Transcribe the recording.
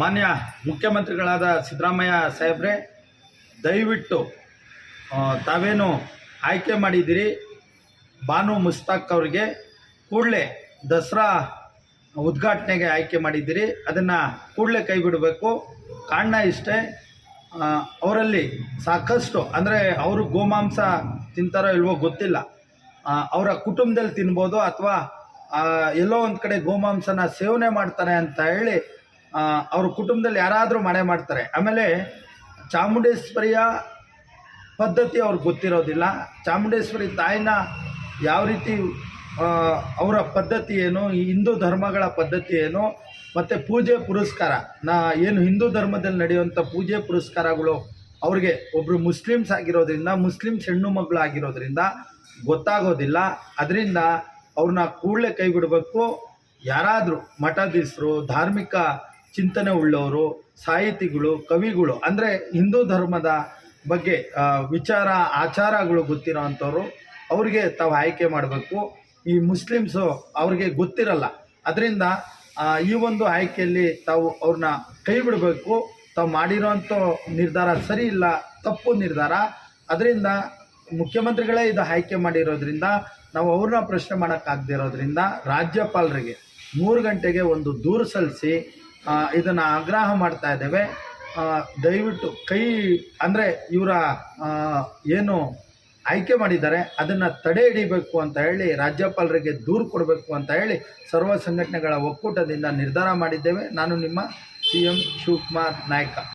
ಮಾನ್ಯ ಮುಖ್ಯಮಂತ್ರಿಗಳಾದ ಸಿದ್ದರಾಮಯ್ಯ ಸಾಹೇಬ್ರೆ, ದಯವಿಟ್ಟು ತಾವೇನು ಆಯ್ಕೆ ಮಾಡಿದ್ದೀರಿ? ಬಾನು ಮುಸ್ತಾಕ್ ಅವರಿಗೆ ಕೂಡಲೇ ದಸರಾ ಉದ್ಘಾಟನೆಗೆ ಆಯ್ಕೆ ಮಾಡಿದ್ದೀರಿ. ಅದನ್ನು ಕೂಡಲೇ ಕೈ ಬಿಡಬೇಕು. ಕಾರಣ ಇಷ್ಟೇ ಅವರಲ್ಲಿ ಸಾಕಷ್ಟು, ಅಂದರೆ ಅವರು ಗೋಮಾಂಸ ತಿಂತಾರೋ ಇಲ್ವೋ ಗೊತ್ತಿಲ್ಲ. ಅವರ ಕುಟುಂಬದಲ್ಲಿ ತಿನ್ಬೋದು ಅಥವಾ ಎಲ್ಲೋ ಒಂದು ಕಡೆ ಗೋಮಾಂಸನ ಸೇವನೆ ಮಾಡ್ತಾರೆ ಅಂತ ಹೇಳಿ ಅವ್ರ ಕುಟುಂಬದಲ್ಲಿ ಯಾರಾದರೂ ಮನೆ ಮಾಡ್ತಾರೆ. ಆಮೇಲೆ ಚಾಮುಂಡೇಶ್ವರಿಯ ಪದ್ಧತಿ ಅವ್ರಿಗೆ ಗೊತ್ತಿರೋದಿಲ್ಲ. ಚಾಮುಂಡೇಶ್ವರಿ ತಾಯಿನ ಯಾವ ರೀತಿ ಅವರ ಪದ್ಧತಿ ಏನು ಹಿಂದೂ ಧರ್ಮಗಳ ಪದ್ಧತಿ ಏನು, ಮತ್ತು ಪೂಜೆ ಪುರಸ್ಕಾರ, ನಾ ಏನು ಹಿಂದೂ ಧರ್ಮದಲ್ಲಿ ನಡೆಯುವಂಥ ಪೂಜೆ ಪುರಸ್ಕಾರಗಳು ಅವ್ರಿಗೆ ಒಬ್ಬರು ಮುಸ್ಲಿಮ್ಸ್ ಆಗಿರೋದ್ರಿಂದ, ಮುಸ್ಲಿಮ್ಸ್ ಹೆಣ್ಣು ಮಗಳು ಆಗಿರೋದ್ರಿಂದ ಗೊತ್ತಾಗೋದಿಲ್ಲ. ಅದರಿಂದ ಅವ್ರನ್ನ ಕೂಡಲೇ ಕೈ ಬಿಡಬೇಕು. ಯಾರಾದರೂ ಮಠಾಧೀಶರು, ಧಾರ್ಮಿಕ ಚಿಂತನೆ ಉಳ್ಳವರು ಸಾಹಿತಿಗಳು, ಕವಿಗಳು, ಅಂದರೆ ಹಿಂದೂ ಧರ್ಮದ ಬಗ್ಗೆ ವಿಚಾರ, ಆಚಾರಗಳು ಗೊತ್ತಿರೋ ಅಂಥವ್ರು ಅವ್ರಿಗೆ ತಾವು ಆಯ್ಕೆ ಮಾಡಬೇಕು. ಈ ಮುಸ್ಲಿಮ್ಸು ಅವ್ರಿಗೆ ಗೊತ್ತಿರಲ್ಲ. ಅದರಿಂದ ಈ ಒಂದು ಆಯ್ಕೆಯಲ್ಲಿ ತಾವು ಅವ್ರನ್ನ ಕೈ ಬಿಡಬೇಕು. ತಾವು ಮಾಡಿರೋಂಥ ನಿರ್ಧಾರ ಸರಿ ಇಲ್ಲ, ತಪ್ಪು ನಿರ್ಧಾರ. ಅದರಿಂದ ಮುಖ್ಯಮಂತ್ರಿಗಳೇ ಇದು ಆಯ್ಕೆ ಮಾಡಿರೋದ್ರಿಂದ, ನಾವು ಅವ್ರನ್ನ ಪ್ರಶ್ನೆ ಮಾಡೋಕ್ಕಾಗದಿರೋದ್ರಿಂದ ರಾಜ್ಯಪಾಲರಿಗೆ ಮೂರು ಗಂಟೆಗೆ ಒಂದು ದೂರು ಸಲ್ಲಿಸಿ ಇದನ್ನು ಆಗ್ರಹ ಮಾಡ್ತಾ ಇದ್ದೇವೆ. ದಯವಿಟ್ಟು ಕೈ, ಅಂದರೆ ಇವರ ಏನು ಆಯ್ಕೆ ಮಾಡಿದ್ದಾರೆ, ಅದನ್ನು ತಡೆ ಹಿಡಿಬೇಕು ಅಂತ ಹೇಳಿ, ರಾಜ್ಯಪಾಲರಿಗೆ ದೂರು ಕೊಡಬೇಕು ಅಂತ ಹೇಳಿ ಸರ್ವ ಸಂಘಟನೆಗಳ ಒಕ್ಕೂಟದಿಂದ ನಿರ್ಧಾರ ಮಾಡಿದ್ದೇವೆ. ನಾನು ನಿಮ್ಮ ಸಿ ಎಂ ಶಿವಕುಮಾರ್ ನಾಯ್ಕ.